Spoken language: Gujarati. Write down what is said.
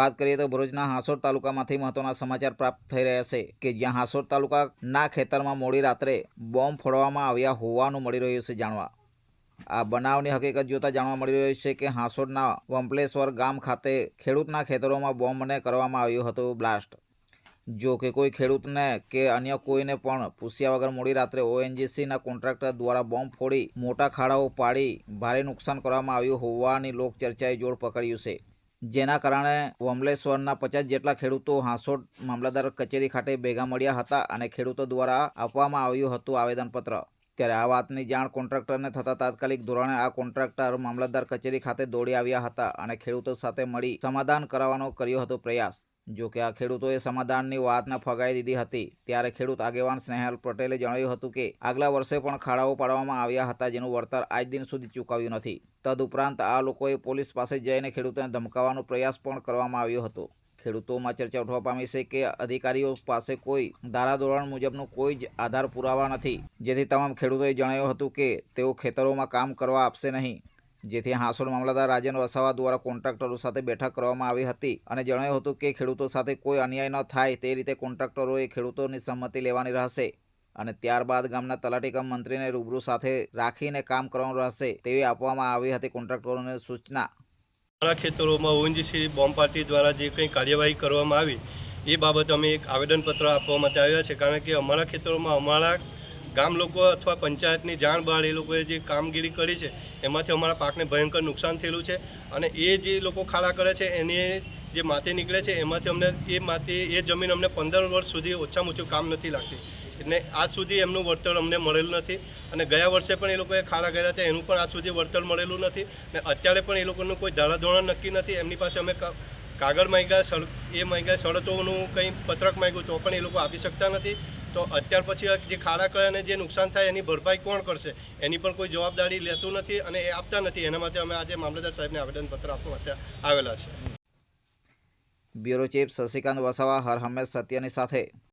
વાત કરીએ તો ભરૂચના હાંસોડ તાલુકામાંથી મહત્વના સમાચાર પ્રાપ્ત થઈ રહ્યા છે કે જ્યાં હાંસોડ તાલુકાના ખેતરમાં મોડી રાત્રે બોમ્બ ફોડવામાં આવ્યા હોવાનું મળી રહ્યું છે જાણવા. આ બનાવની હકીકત જોતા જાણવા મળી રહ્યું છે કે હાંસોડના વંપલેશ્વર ગામ ખાતે ખેડૂતના ખેતરોમાં બોમ્બને કરવામાં આવ્યું હતું બ્લાસ્ટ. જો કે કોઈ ખેડૂતને કે અન્ય કોઈને પણ પૂછ્યા વગર મોડી રાત્રે ઓએનજીસીના કોન્ટ્રાક્ટર દ્વારા બોમ્બ ફોડી મોટા ખાડાઓ પાડી ભારે નુકસાન કરવામાં આવ્યું હોવાની લોકચર્ચાએ જોર પકડ્યું છે. જેના કારણે વમલેશ્વરના પચાસ જેટલા ખેડૂતો હાંસોડ મામલતદાર કચેરી ખાતે ભેગા મળ્યા હતા અને ખેડૂતો દ્વારા આપવામાં આવ્યું હતું આવેદનપત્ર. ત્યારે આ વાતની જાણ કોન્ટ્રાક્ટરને થતાં તાત્કાલિક ધોરણે આ કોન્ટ્રાક્ટર મામલતદાર કચેરી ખાતે દોડી આવ્યા હતા અને ખેડૂતો સાથે મળી સમાધાન કરાવવાનો કર્યો હતો પ્રયાસ. જો કે આ ખેડૂતોએ સમાધાનની વાતને ફગાવી દીધી હતી. ત્યારે ખેડૂત આગેવાન સ્નેહલ પટેલે જણાવ્યું હતું કે, આગલા વર્ષે પણ ખાડાઓ પાડવામાં આવ્યા હતા જેનું વળતર આજ દિન સુધી ચૂકવ્યું નથી. તદુપરાંત આ લોકોએ પોલીસ પાસે જઈને ખેડૂતોને ધમકાવવાનો પ્રયાસ પણ કરવામાં આવ્યો હતો. ખેડૂતોમાં ચર્ચા ઉઠવા પામી છે કે, અધિકારીઓ પાસે કોઈ ધારાધોરણ મુજબનું કોઈ જ આધાર પુરાવા નથી. જેથી તમામ ખેડૂતોએ જણાવ્યું હતું કે, તેઓ ખેતરોમાં કામ કરવા આપશે નહીં. જેથી હાંસોડ મામલતદાર રાજેન્દ્ર વસાવા દ્વારા કોન્ટ્રાક્ટરો સાથે બેઠક કરવામાં આવી હતી અને જણાવ્યું હતું કે ખેડૂતો સાથે કોઈ અન્યાય ન થાય તે રીતે કોન્ટ્રાક્ટરોએ ખેડૂતોની સંમતિ લેવાની રહેશે અને ત્યારબાદ ગામના તલાટી કમ મંત્રીને રૂબરૂ સાથે રાખીને કામ કરવાનું રહેશે તેવી આપવામાં આવી હતી કોન્ટ્રાક્ટરોને સૂચના. અમારા ખેતરોમાં ઓએનજીસી બોમ્બ પાર્ટી દ્વારા જે કંઈ કાર્યવાહી કરવામાં આવી, એ બાબતે અમે એક આવેદનપત્ર આપવા માટે આવ્યા છે, કારણ કે અમારા ખેતરોમાં અમારા ગામ લોકો અથવા પંચાયતની જાણ બહાર એ લોકોએ જે કામગીરી કરી છે, એમાંથી અમારા પાકને ભયંકર નુકસાન થયેલું છે અને એ જે લોકો ખાડા કરે છે, એની જે માટી નીકળે છે, એમાંથી અમને એ માટી, એ જમીન અમને પંદર વર્ષ સુધી ઓછામાં ઓછું કામ નથી લાગતી. એટલે આજ સુધી એમનું વળતર અમને મળેલું નથી અને ગયા વર્ષે પણ એ લોકોએ ખાડા કર્યા હતા, એનું પણ આજ સુધી વળતર મળેલું નથી ને અત્યારે પણ એ લોકોનું કોઈ ધારાધોરણ નક્કી નથી, એમની પાસે અમે કાગળ માંગ્યા એ માંગ્યા શરતોનું કંઈ પત્રક માંગ્યું તો પણ એ લોકો આપી શકતા નથી. તો અત્યાર પછી જે ખાડા કરે અને જે નુકસાન થાય એની ભરપાઈ કોણ કરશે? એની પણ કોઈ જવાબદારી લેતું નથી અને એ આપતા નથી. એના માટે અમે આજે મામલતદાર સાહેબને આવેદનપત્ર આપવા માટે આવેલા છે. બ્યુરો ચીફ શશિકાંત વસાવા હર હંમેશ સત્યની સાથે